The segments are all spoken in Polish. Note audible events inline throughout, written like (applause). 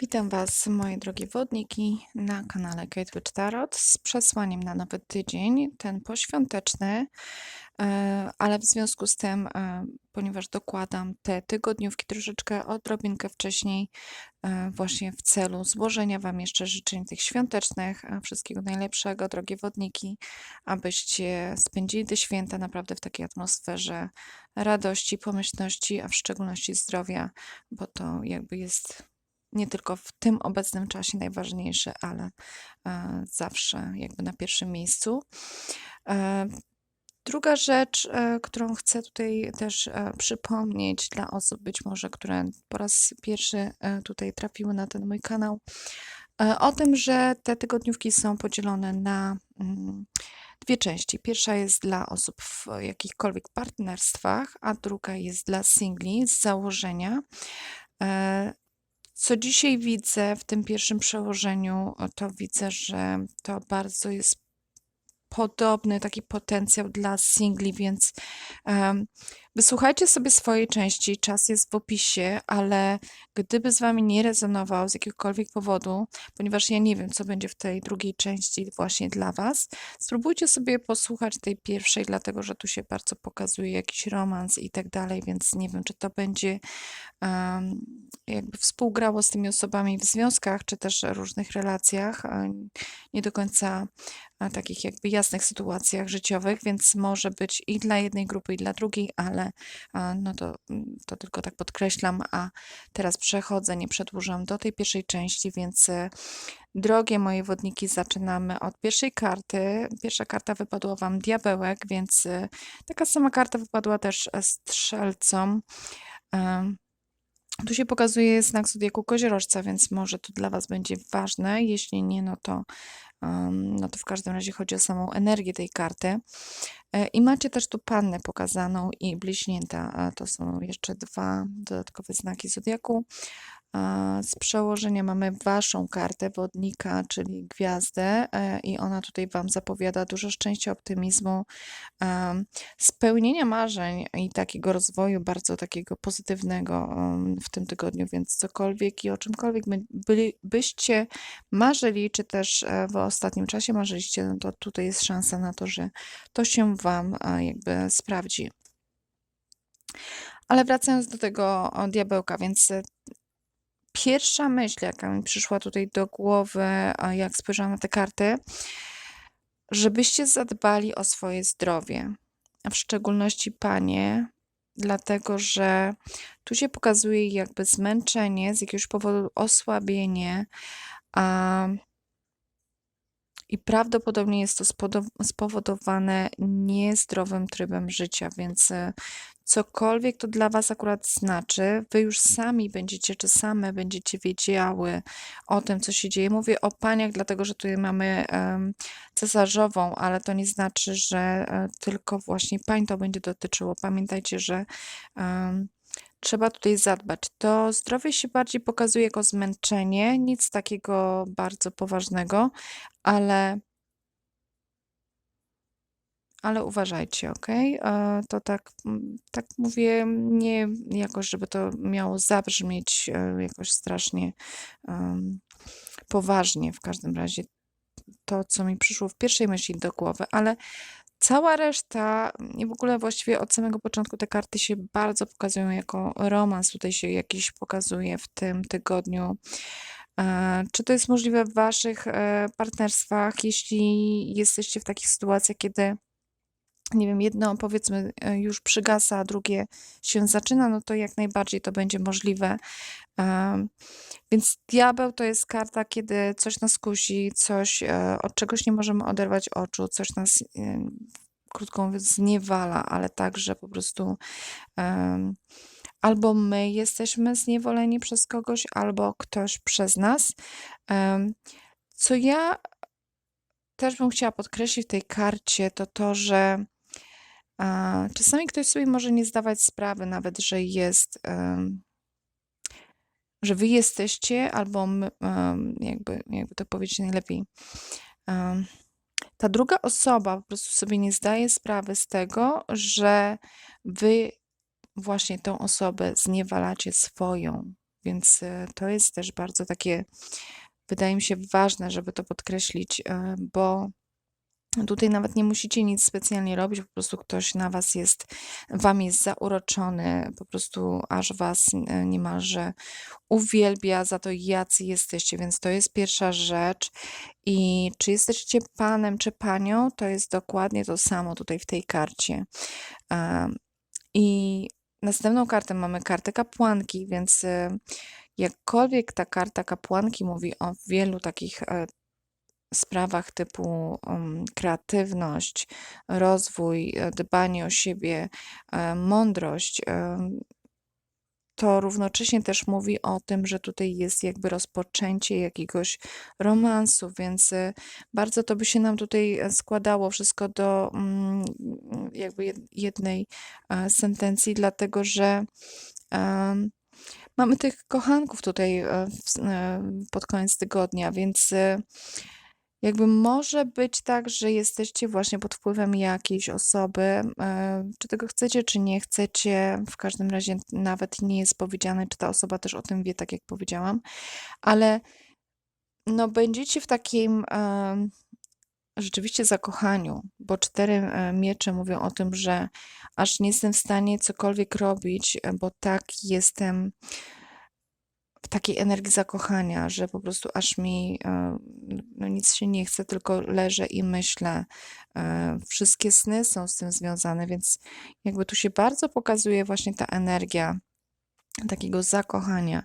Witam Was, moje drogie wodniki, na kanale Kate Witch Tarot z przesłaniem na nowy tydzień, ten poświąteczny, e, ale w związku z tym, e, ponieważ dokładam te tygodniówki troszeczkę odrobinkę wcześniej, e, właśnie w celu złożenia Wam jeszcze życzeń tych świątecznych, wszystkiego najlepszego, drogie wodniki, abyście spędzili te święta naprawdę w takiej atmosferze radości, pomyślności, a w szczególności zdrowia, bo to jakby jest nie tylko w tym obecnym czasie najważniejsze, ale e, zawsze jakby na pierwszym miejscu. E, druga rzecz, e, którą chcę tutaj też przypomnieć dla osób być może, które po raz pierwszy tutaj trafiły na ten mój kanał, o tym, że te tygodniówki są podzielone na mm, dwie części. Pierwsza jest dla osób w jakichkolwiek partnerstwach, a druga jest dla singli z założenia. Co dzisiaj widzę w tym pierwszym przełożeniu, to widzę, że to bardzo jest podobny taki potencjał dla singli, więc em, wysłuchajcie sobie swojej części, czas jest w opisie, ale gdyby z wami nie rezonował z jakiegokolwiek powodu, ponieważ ja nie wiem, co będzie w tej drugiej części właśnie dla was, spróbujcie sobie posłuchać tej pierwszej, dlatego że tu się bardzo pokazuje jakiś romans i tak dalej, więc nie wiem, czy to będzie em, jakby współgrało z tymi osobami w związkach, czy też różnych relacjach, nie do końca takich jakby jasnych sytuacjach życiowych, więc może być i dla jednej grupy, i dla drugiej, ale a, no to, mm, to tylko tak podkreślam, a teraz przechodzę, nie przedłużam do tej pierwszej części, więc e, drogie moje wodniki, zaczynamy od pierwszej karty. Pierwsza karta wypadła Wam diabełek, więc e, taka sama karta wypadła też e, strzelcom. Tu się pokazuje znak zodiaku koziorożca, więc może to dla Was będzie ważne. Jeśli nie, no to, no to w każdym razie chodzi o samą energię tej karty. E, I macie też tu pannę pokazaną i bliźnięta. To są jeszcze dwa dodatkowe znaki zodiaku. A Z przełożenia mamy Waszą kartę wodnika, czyli gwiazdę, e, i ona tutaj Wam zapowiada dużo szczęścia, optymizmu, spełnienia marzeń i takiego rozwoju bardzo takiego pozytywnego w tym tygodniu, więc cokolwiek i o czymkolwiek by, byście marzyli, czy też e, w ostatnim czasie marzyliście, no to tutaj jest szansa na to, że to się Wam e, jakby sprawdzi. Ale wracając do tego diabełka, więc e, pierwsza myśl, jaka mi przyszła tutaj do głowy, jak spojrzałam na te karty, żebyście zadbali o swoje zdrowie, a w szczególności panie, dlatego że tu się pokazuje jakby zmęczenie, z jakiegoś powodu osłabienie, a i prawdopodobnie jest to spowodowane niezdrowym trybem życia, więc e, cokolwiek to dla Was akurat znaczy, Wy już sami będziecie, czy same będziecie wiedziały o tym, co się dzieje. Mówię o paniach, dlatego że tutaj mamy cesarzową, ale to nie znaczy, że e, tylko właśnie pań to będzie dotyczyło. Pamiętajcie, że trzeba tutaj zadbać. To zdrowie się bardziej pokazuje jako zmęczenie, nic takiego bardzo poważnego, ale ale uważajcie, ok? To tak, tak mówię, nie jakoś, żeby to miało zabrzmieć e, jakoś strasznie poważnie, w każdym razie to, co mi przyszło w pierwszej myśli do głowy, ale cała reszta i w ogóle właściwie od samego początku te karty się bardzo pokazują jako romans, tutaj się jakiś pokazuje w tym tygodniu. E, Czy to jest możliwe w waszych e, partnerstwach, jeśli jesteście w takich sytuacjach, kiedy nie wiem, jedno powiedzmy e, już przygasa, a drugie się zaczyna, no to jak najbardziej to będzie możliwe. Em, Więc diabeł to jest karta, kiedy coś nas kusi, coś, e, od czegoś nie możemy oderwać oczu, coś nas, e, krótko mówiąc, zniewala, ale także po prostu albo my jesteśmy zniewoleni przez kogoś, albo ktoś przez nas. Co ja też bym chciała podkreślić w tej karcie, to to, że czasami ktoś sobie może nie zdawać sprawy nawet, że jest, że wy jesteście, albo my, jakby, jakby to powiedzieć najlepiej. Ta druga osoba po prostu sobie nie zdaje sprawy z tego, że wy właśnie tą osobę zniewalacie swoją Więc e, to jest też bardzo takie, wydaje mi się, ważne, żeby to podkreślić, e, bo Tutaj nawet nie musicie nic specjalnie robić, po prostu ktoś na was jest, wam jest zauroczony, po prostu aż was e, niemalże uwielbia za to, jacy jesteście, więc to jest pierwsza rzecz. I czy jesteście panem czy panią, to jest dokładnie to samo tutaj w tej karcie. I następną kartę mamy kartę kapłanki, więc e, jakkolwiek ta karta kapłanki mówi o wielu takich e, sprawach typu kreatywność, rozwój, e, dbanie o siebie, e, mądrość, em, to równocześnie też mówi o tym, że tutaj jest jakby rozpoczęcie jakiegoś romansu, więc e, bardzo to by się nam tutaj e, składało wszystko do mm, jakby jed- jednej e, sentencji, dlatego że mamy tych kochanków tutaj e, e, pod koniec tygodnia, więc e, jakby może być tak, że jesteście właśnie pod wpływem jakiejś osoby, e, czy tego chcecie, czy nie chcecie. W każdym razie nawet nie jest powiedziane, czy ta osoba też o tym wie, tak jak powiedziałam, ale no będziecie w takim e, rzeczywiście zakochaniu, bo cztery e, miecze mówią o tym, że aż nie jestem w stanie cokolwiek robić, bo tak jestem takiej energii zakochania, że po prostu aż mi e, no nic się nie chce, tylko leżę i myślę. E, Wszystkie sny są z tym związane, więc jakby tu się bardzo pokazuje właśnie ta energia takiego zakochania.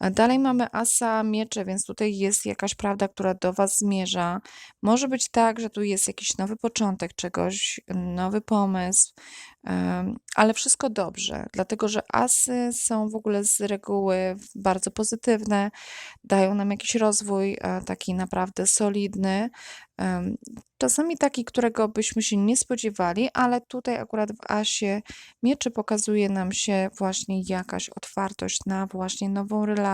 Dalej mamy asa miecze, więc tutaj jest jakaś prawda, która do Was zmierza. Może być tak, że tu jest jakiś nowy początek czegoś, nowy pomysł, ale wszystko dobrze, dlatego że asy są w ogóle z reguły bardzo pozytywne, dają nam jakiś rozwój e, taki naprawdę solidny. Czasami taki, którego byśmy się nie spodziewali, ale tutaj akurat w asie mieczy pokazuje nam się właśnie jakaś otwartość na właśnie nową relację.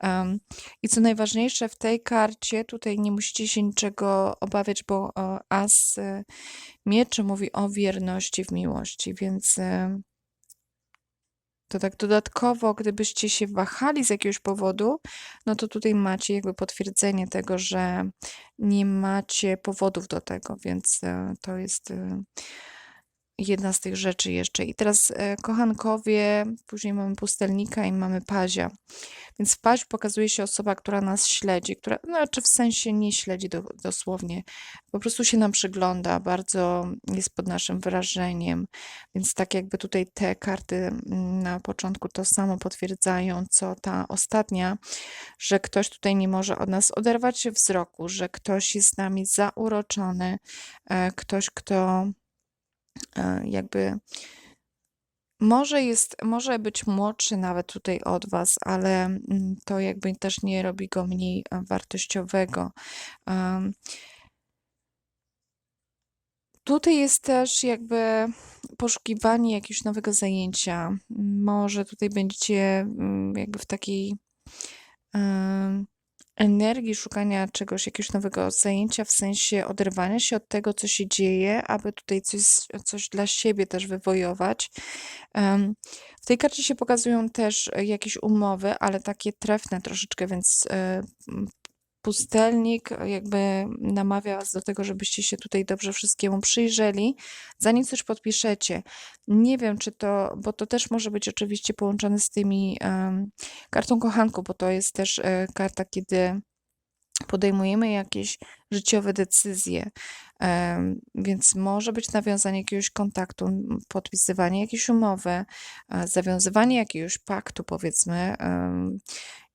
Em, I co najważniejsze w tej karcie, tutaj nie musicie się niczego obawiać, bo e, as e, mieczy mówi o wierności w miłości, więc e, to tak dodatkowo, gdybyście się wahali z jakiegoś powodu, no to tutaj macie jakby potwierdzenie tego, że nie macie powodów do tego, więc to jest jedna z tych rzeczy jeszcze. I teraz e, kochankowie, później mamy pustelnika i mamy pazia. Więc w paź pokazuje się osoba, która nas śledzi, która, znaczy w sensie nie śledzi do, dosłownie, po prostu się nam przygląda, bardzo jest pod naszym wrażeniem. Więc tak jakby tutaj te karty mm, na początku to samo potwierdzają, co ta ostatnia, że ktoś tutaj nie może od nas oderwać się wzroku, że ktoś jest z nami zauroczony, e, ktoś, kto jakby może jest, może być młodszy nawet tutaj od was, ale mm, to jakby też nie robi go mniej e, wartościowego. Tutaj jest też jakby poszukiwanie jakiegoś nowego zajęcia. Może tutaj będziecie mm, jakby w takiej energii szukania czegoś, jakiegoś nowego zajęcia, w sensie oderwania się od tego, co się dzieje, aby tutaj coś, coś dla siebie też wywojować. W tej karcie się pokazują też jakieś umowy, ale takie trefne troszeczkę, więc e, pustelnik jakby namawia was do tego, żebyście się tutaj dobrze wszystkiemu przyjrzeli, zanim coś podpiszecie. Nie wiem, czy to, bo to też może być oczywiście połączone z tymi em, kartą kochanku, bo to jest też e, karta, kiedy podejmujemy jakieś życiowe decyzje, więc może być nawiązanie jakiegoś kontaktu, podpisywanie jakiejś umowy, e, zawiązywanie jakiegoś paktu, powiedzmy.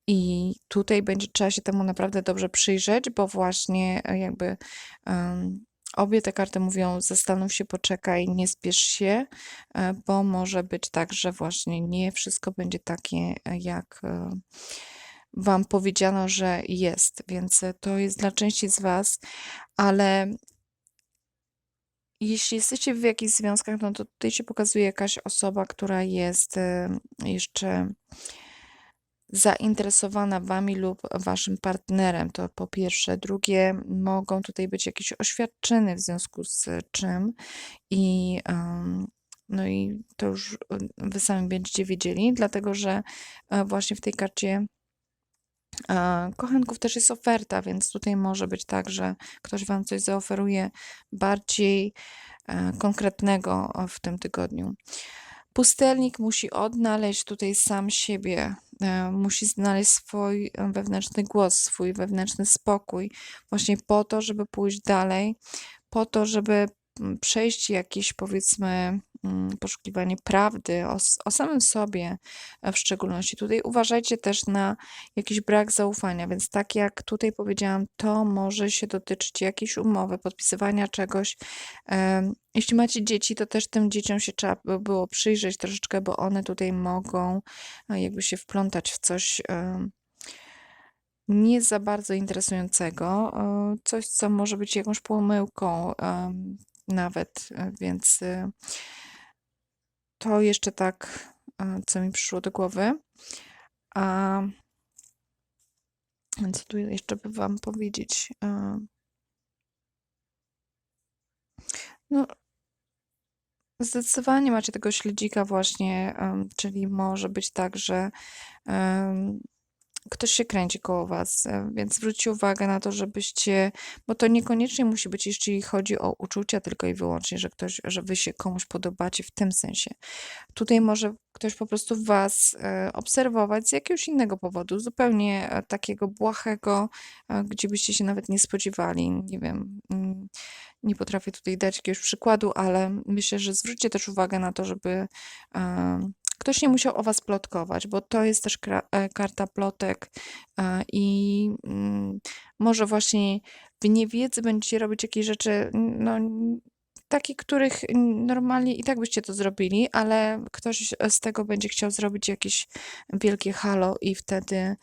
I tutaj będzie trzeba się temu naprawdę dobrze przyjrzeć, bo właśnie e, jakby em, obie te karty mówią: zastanów się, poczekaj, nie spiesz się, e, bo może być tak, że właśnie nie wszystko będzie takie, e, jak. Wam powiedziano, że jest, więc to jest dla części z Was, ale jeśli jesteście w jakichś związkach, no to tutaj się pokazuje jakaś osoba, która jest jeszcze zainteresowana Wami lub Waszym partnerem. To po pierwsze. Drugie, mogą tutaj być jakieś oświadczyny w związku z czym i em, No i to już wy sami będziecie wiedzieli, dlatego że e, właśnie w tej karcie e, kochanków też jest oferta, więc tutaj może być tak, że ktoś wam coś zaoferuje bardziej e, konkretnego w tym tygodniu. Pustelnik musi odnaleźć tutaj sam siebie, e, musi znaleźć swój wewnętrzny głos, swój wewnętrzny spokój, właśnie po to, żeby pójść dalej, po to, żeby przejść jakieś, powiedzmy, poszukiwanie prawdy o, o samym sobie e, w szczególności. Tutaj uważajcie też na jakiś brak zaufania, więc tak jak tutaj powiedziałam, to może się dotyczyć jakiejś umowy, podpisywania czegoś. Jeśli macie dzieci, to też tym dzieciom się trzeba by było przyjrzeć troszeczkę, bo one tutaj mogą e, jakby się wplątać w coś nie za bardzo interesującego, e, coś, co może być jakąś pomyłką nawet, więc to jeszcze tak, e, co mi przyszło do głowy. A co tu jeszcze by wam powiedzieć? E, No, zdecydowanie macie tego śledzika właśnie, czyli może być tak, że ktoś się kręci koło was, e, więc zwróćcie uwagę na to, żebyście, bo to niekoniecznie musi być, jeśli chodzi o uczucia tylko i wyłącznie, że ktoś, że wy się komuś podobacie w tym sensie. Tutaj może ktoś po prostu was e, obserwować z jakiegoś innego powodu, zupełnie e, takiego błahego, gdzie byście się nawet nie spodziewali. Nie wiem, mm, nie potrafię tutaj dać jakiegoś przykładu, ale myślę, że zwróćcie też uwagę na to, żeby ktoś nie musiał o was plotkować, bo to jest też e, karta plotek e, i mm, może właśnie w niewiedzy będziecie robić jakieś rzeczy, no takie, których normalnie i tak byście to zrobili, ale ktoś z tego będzie chciał zrobić jakieś wielkie halo i wtedy e,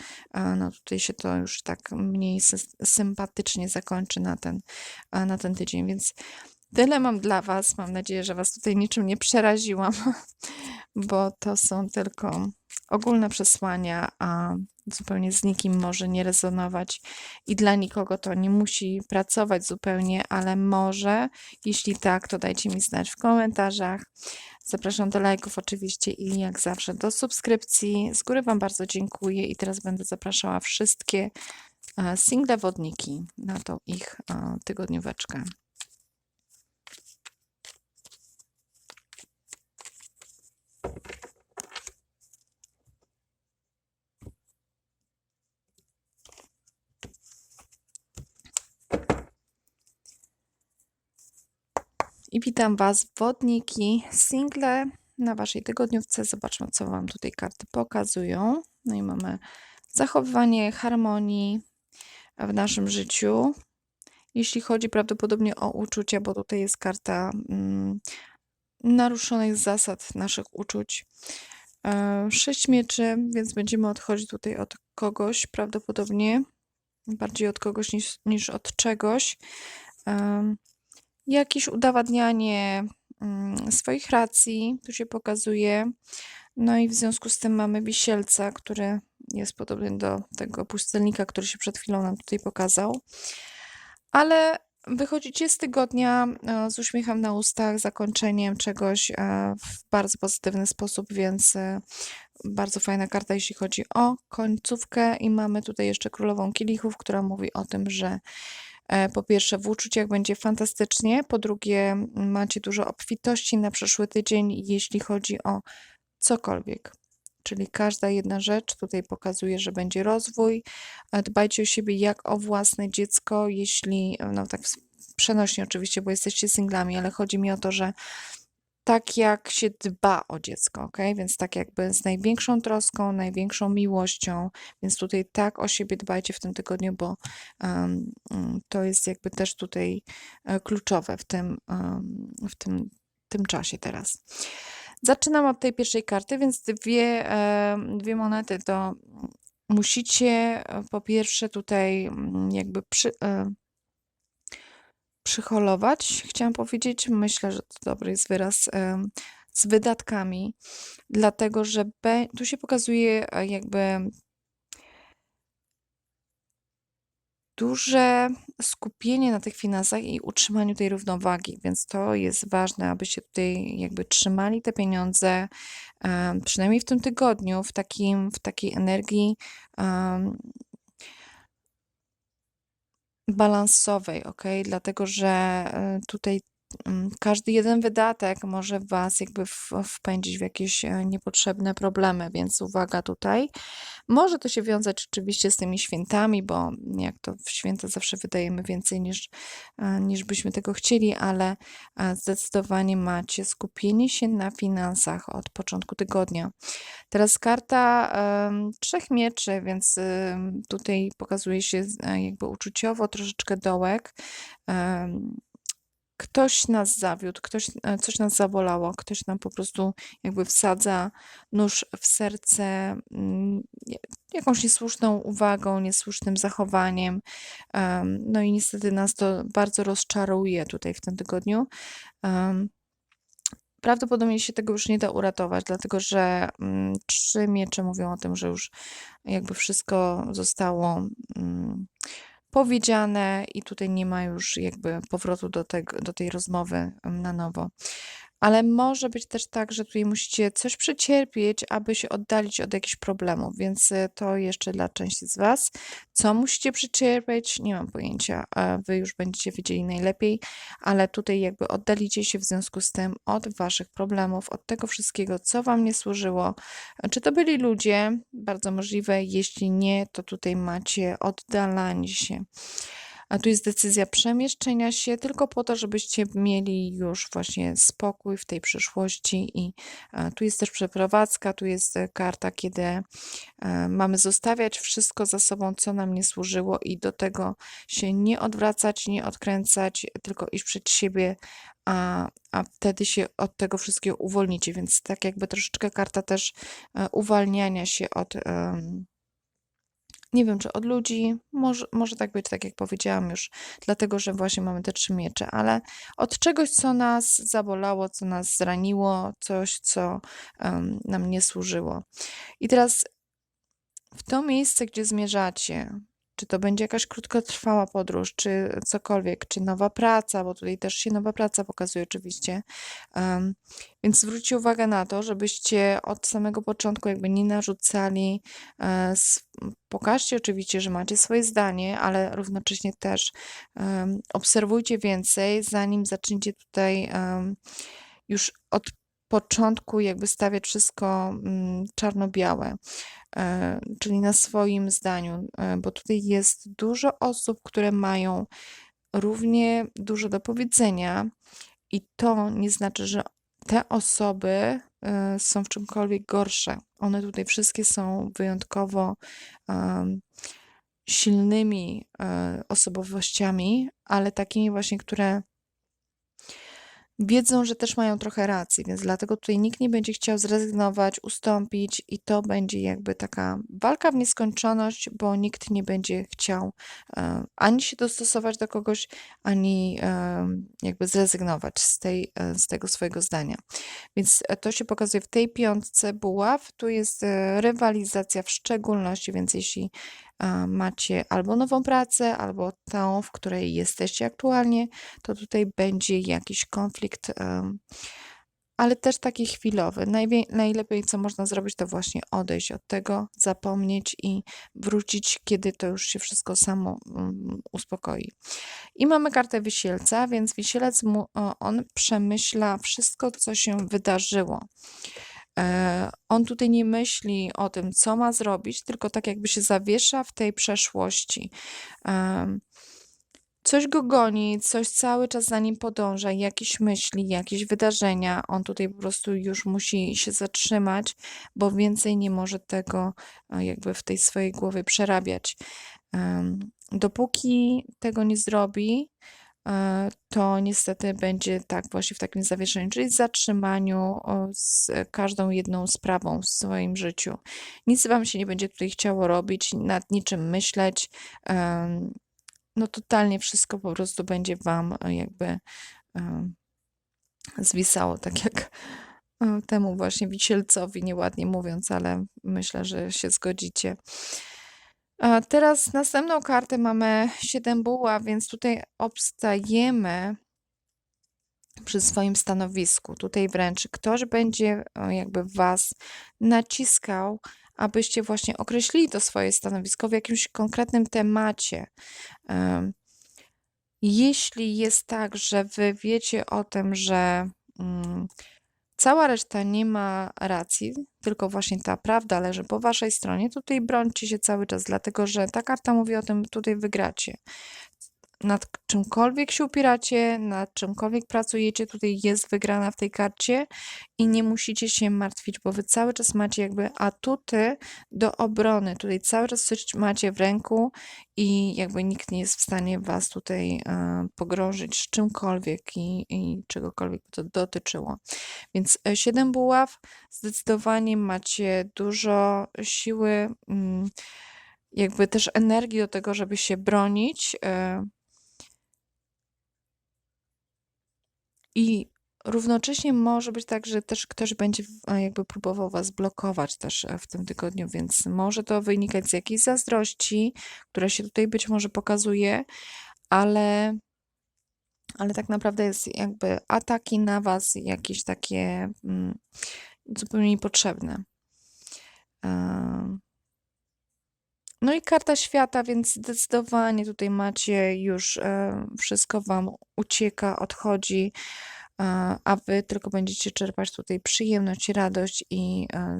no tutaj się to już tak mniej sympatycznie zakończy na ten, na ten tydzień, więc tyle mam dla was. Mam nadzieję, że was tutaj niczym nie przeraziłam, (laughs) bo to są tylko ogólne przesłania, a zupełnie z nikim może nie rezonować i dla nikogo to nie musi pracować zupełnie, ale może. Jeśli tak, to dajcie mi znać w komentarzach. Zapraszam do lajków oczywiście i jak zawsze do subskrypcji. Z góry Wam bardzo dziękuję i teraz będę zapraszała wszystkie e, single wodniki na tą ich e, tygodnióweczkę. I witam Was, wodniki, single na Waszej tygodniówce. Zobaczmy, co Wam tutaj karty pokazują. No i mamy zachowywanie harmonii w naszym życiu. Jeśli chodzi prawdopodobnie o uczucia, bo tutaj jest karta mm, naruszonych zasad naszych uczuć. E, Sześć mieczy, więc będziemy odchodzić tutaj od kogoś prawdopodobnie, bardziej od kogoś niż, niż od czegoś. Em, Jakieś udowadnianie mm, swoich racji, tu się pokazuje. No i w związku z tym mamy wisielca, który jest podobny do tego pustelnika, który się przed chwilą nam tutaj pokazał. Ale wychodzicie z tygodnia e, z uśmiechem na ustach, zakończeniem czegoś e, w bardzo pozytywny sposób, więc e, bardzo fajna karta, jeśli chodzi o końcówkę. I mamy tutaj jeszcze królową kielichów, która mówi o tym, że Po pierwsze, w uczuciach będzie fantastycznie, po drugie, macie dużo obfitości na przyszły tydzień, jeśli chodzi o cokolwiek. Czyli każda jedna rzecz tutaj pokazuje, że będzie rozwój. E, Dbajcie o siebie jak o własne dziecko, jeśli, no tak przenośnie oczywiście, bo jesteście singlami, ale chodzi mi o to, że tak jak się dba o dziecko, ok? Więc tak jakby z największą troską, największą miłością, więc tutaj tak o siebie dbajcie w tym tygodniu, bo mm, to jest jakby też tutaj e, kluczowe w tym, em, w tym, tym czasie teraz. Zaczynam od tej pierwszej karty, więc dwie, dwie monety to musicie e, po pierwsze tutaj mm, jakby przy, e, przyholować, chciałam powiedzieć. Myślę, że to dobry jest wyraz z wydatkami, dlatego że tu się pokazuje e, jakby duże skupienie na tych finansach i utrzymaniu tej równowagi, więc to jest ważne, abyście tutaj jakby trzymali te pieniądze, przynajmniej w tym tygodniu, w takim w takiej energii, balansowej, okej? Dlatego, że, y, tutaj, każdy jeden wydatek może was jakby wpędzić w jakieś, e, niepotrzebne problemy, więc uwaga tutaj. Może to się wiązać oczywiście z tymi świętami, bo jak to w święta zawsze wydajemy więcej niż, e, niż byśmy tego chcieli, ale, e, zdecydowanie macie skupienie się na finansach od początku tygodnia. Teraz karta, em, trzech mieczy, więc, ym, tutaj pokazuje się jakby uczuciowo troszeczkę dołek. Em, ktoś nas zawiódł, ktoś e, coś nas zabolało, ktoś nam po prostu jakby wsadza nóż w serce, mm, jakąś niesłuszną uwagą, niesłusznym zachowaniem. Em, no i niestety nas to bardzo rozczaruje tutaj w tym tygodniu. Prawdopodobnie się tego już nie da uratować, dlatego że, mm, 3 miecze mówią o tym, że już jakby wszystko zostało, mm, powiedziane i tutaj nie ma już jakby powrotu do tego do tej rozmowy, na nowo. Ale może być też tak, że tutaj musicie coś przecierpieć, aby się oddalić od jakichś problemów, więc y, to jeszcze dla części z Was. Co musicie przecierpieć? Nie mam pojęcia. Wy już będziecie wiedzieli najlepiej, ale tutaj jakby oddalicie się w związku z tym od Waszych problemów, od tego wszystkiego, co Wam nie służyło. Czy to byli ludzie? Bardzo możliwe. Jeśli nie, to tutaj macie oddalanie się. A tu jest decyzja przemieszczenia się tylko po to, żebyście mieli już właśnie spokój w tej przyszłości i tu jest też przeprowadzka, tu jest e, karta, kiedy e, mamy zostawiać wszystko za sobą, co nam nie służyło i do tego się nie odwracać, nie odkręcać, tylko iść przed siebie, a, a wtedy się od tego wszystkiego uwolnicie, więc tak jakby troszeczkę karta też e, uwalniania się od nie wiem, czy od ludzi, może, może tak być, tak jak powiedziałam już, dlatego że właśnie mamy te trzy miecze, ale od czegoś, co nas zabolało, co nas zraniło, coś, co um, nam nie służyło. I teraz w to miejsce, gdzie zmierzacie, czy to będzie jakaś krótkotrwała podróż, czy cokolwiek, czy nowa praca, bo tutaj też się nowa praca pokazuje oczywiście. Um, więc zwróćcie uwagę na to, żebyście od samego początku jakby nie narzucali. E, pokażcie oczywiście, że macie swoje zdanie, ale równocześnie też um, obserwujcie więcej, zanim zaczniecie tutaj um, już od początku jakby stawiać wszystko mm, czarno-białe. E, czyli na swoim zdaniu, e, bo tutaj jest dużo osób, które mają równie dużo do powiedzenia, i to nie znaczy, że te osoby e, są w czymkolwiek gorsze. One tutaj wszystkie są wyjątkowo silnymi osobowościami, ale takimi właśnie, które wiedzą, że też mają trochę racji, więc dlatego tutaj nikt nie będzie chciał zrezygnować, ustąpić i to będzie jakby taka walka w nieskończoność, bo nikt nie będzie chciał e, ani się dostosować do kogoś, ani e, jakby zrezygnować z, tej, e, z tego swojego zdania. Więc to się pokazuje w tej piątce buław. Tu jest e, rywalizacja w szczególności, więc jeśli macie albo nową pracę, albo tą, w której jesteście aktualnie, to tutaj będzie jakiś konflikt, ale też taki chwilowy. najlepiej, co można zrobić, to właśnie odejść od tego, zapomnieć i wrócić, kiedy to już się wszystko samo mm, uspokoi. I mamy kartę wisielca, więc wisielec, mu, on przemyśla wszystko, co się wydarzyło. E, on tutaj nie myśli o tym, co ma zrobić, tylko tak jakby się zawiesza w tej przeszłości. Coś go goni, coś cały czas za nim podąża, jakieś myśli, jakieś wydarzenia. On tutaj po prostu już musi się zatrzymać, bo więcej nie może tego e, jakby w tej swojej głowie przerabiać. Dopóki tego nie zrobi, E, to niestety będzie tak właśnie w takim zawieszeniu, czyli zatrzymaniu z każdą jedną sprawą w swoim życiu. Nic wam się nie będzie tutaj chciało robić, nad niczym myśleć. No totalnie wszystko po prostu będzie wam e, jakby zwisało, tak jak e, temu właśnie wisielcowi, nieładnie mówiąc, ale myślę, że się zgodzicie. Teraz następną kartę mamy 7 buław, więc tutaj obstajemy przy swoim stanowisku. Tutaj wręcz ktoś będzie e, jakby was naciskał, abyście właśnie określili to swoje stanowisko w jakimś konkretnym temacie. Em, Jeśli jest tak, że wy wiecie o tym, że mm, cała reszta nie ma racji, tylko właśnie ta prawda leży po waszej stronie, tutaj brońcie się cały czas, dlatego że ta karta mówi o tym, tutaj wygracie. Nad czymkolwiek się upieracie, nad czymkolwiek pracujecie, tutaj jest wygrana w tej karcie i nie musicie się martwić, bo wy cały czas macie jakby atuty do obrony. Tutaj cały czas coś macie w ręku i jakby nikt nie jest w stanie was tutaj e, pogrążyć z czymkolwiek i, i czegokolwiek to dotyczyło. Więc e, siedem buław, zdecydowanie macie dużo siły, mm, jakby też energii do tego, żeby się bronić. e, I równocześnie może być tak, że też ktoś będzie jakby próbował was blokować też e, w tym tygodniu, więc może to wynikać z jakiejś zazdrości, która się tutaj być może pokazuje, ale, ale tak naprawdę jest jakby ataki na was jakieś takie mm, zupełnie niepotrzebne. Em, No i karta świata, więc zdecydowanie tutaj macie już e, wszystko wam ucieka, odchodzi, e, a wy tylko będziecie czerpać tutaj przyjemność, radość i e,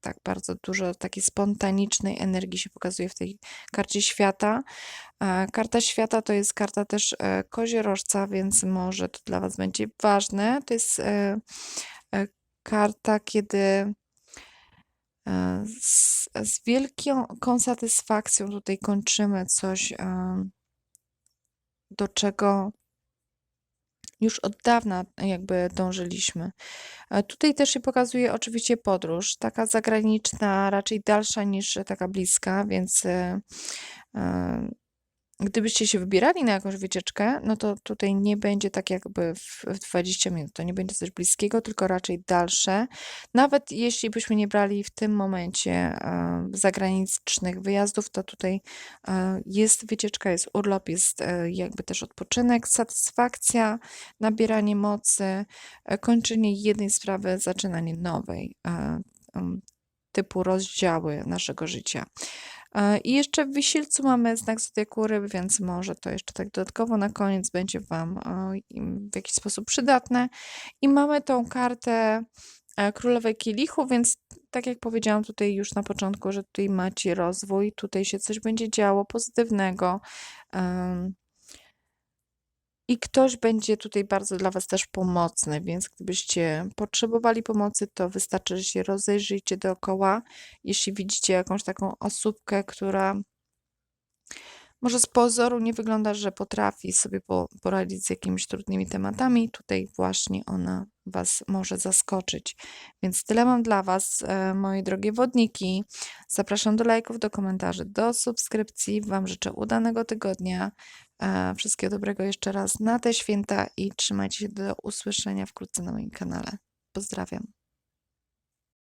tak bardzo dużo takiej spontanicznej energii się pokazuje w tej karcie świata. Karta świata to jest karta też koziorożca, więc może to dla was będzie ważne. To jest karta, kiedy Z, z wielką satysfakcją tutaj kończymy coś, em, do czego już od dawna jakby dążyliśmy. E, Tutaj też się pokazuje oczywiście podróż, taka zagraniczna, raczej dalsza niż taka bliska, więc e, e, gdybyście się wybierali na jakąś wycieczkę, no to tutaj nie będzie tak jakby w, w 20 minut. To nie będzie coś bliskiego, tylko raczej dalsze. Nawet jeśli byśmy nie brali w tym momencie e, zagranicznych wyjazdów, to tutaj e, jest wycieczka, jest urlop, jest e, jakby też odpoczynek, satysfakcja, nabieranie mocy, kończenie jednej sprawy, zaczynanie nowej, typu rozdziały naszego życia. E, I jeszcze w Wisielcu mamy znak zodiaku ryb, więc może to jeszcze tak dodatkowo na koniec będzie Wam e, w jakiś sposób przydatne. I mamy tą kartę e, Królowej Kielichu, więc tak jak powiedziałam tutaj już na początku, że tutaj macie rozwój, tutaj się coś będzie działo pozytywnego. em, I ktoś będzie tutaj bardzo dla Was też pomocny, więc gdybyście potrzebowali pomocy, to wystarczy, że się rozejrzyjcie dookoła. Jeśli widzicie jakąś taką osóbkę, która może z pozoru nie wygląda, że potrafi sobie po, poradzić z jakimiś trudnymi tematami, tutaj właśnie ona Was może zaskoczyć. Więc tyle mam dla Was, e, moje drogie wodniki. Zapraszam do lajków, do komentarzy, do subskrypcji. Wam życzę udanego tygodnia. E, Wszystkiego dobrego jeszcze raz na te święta i trzymajcie się do usłyszenia wkrótce na moim kanale. Pozdrawiam.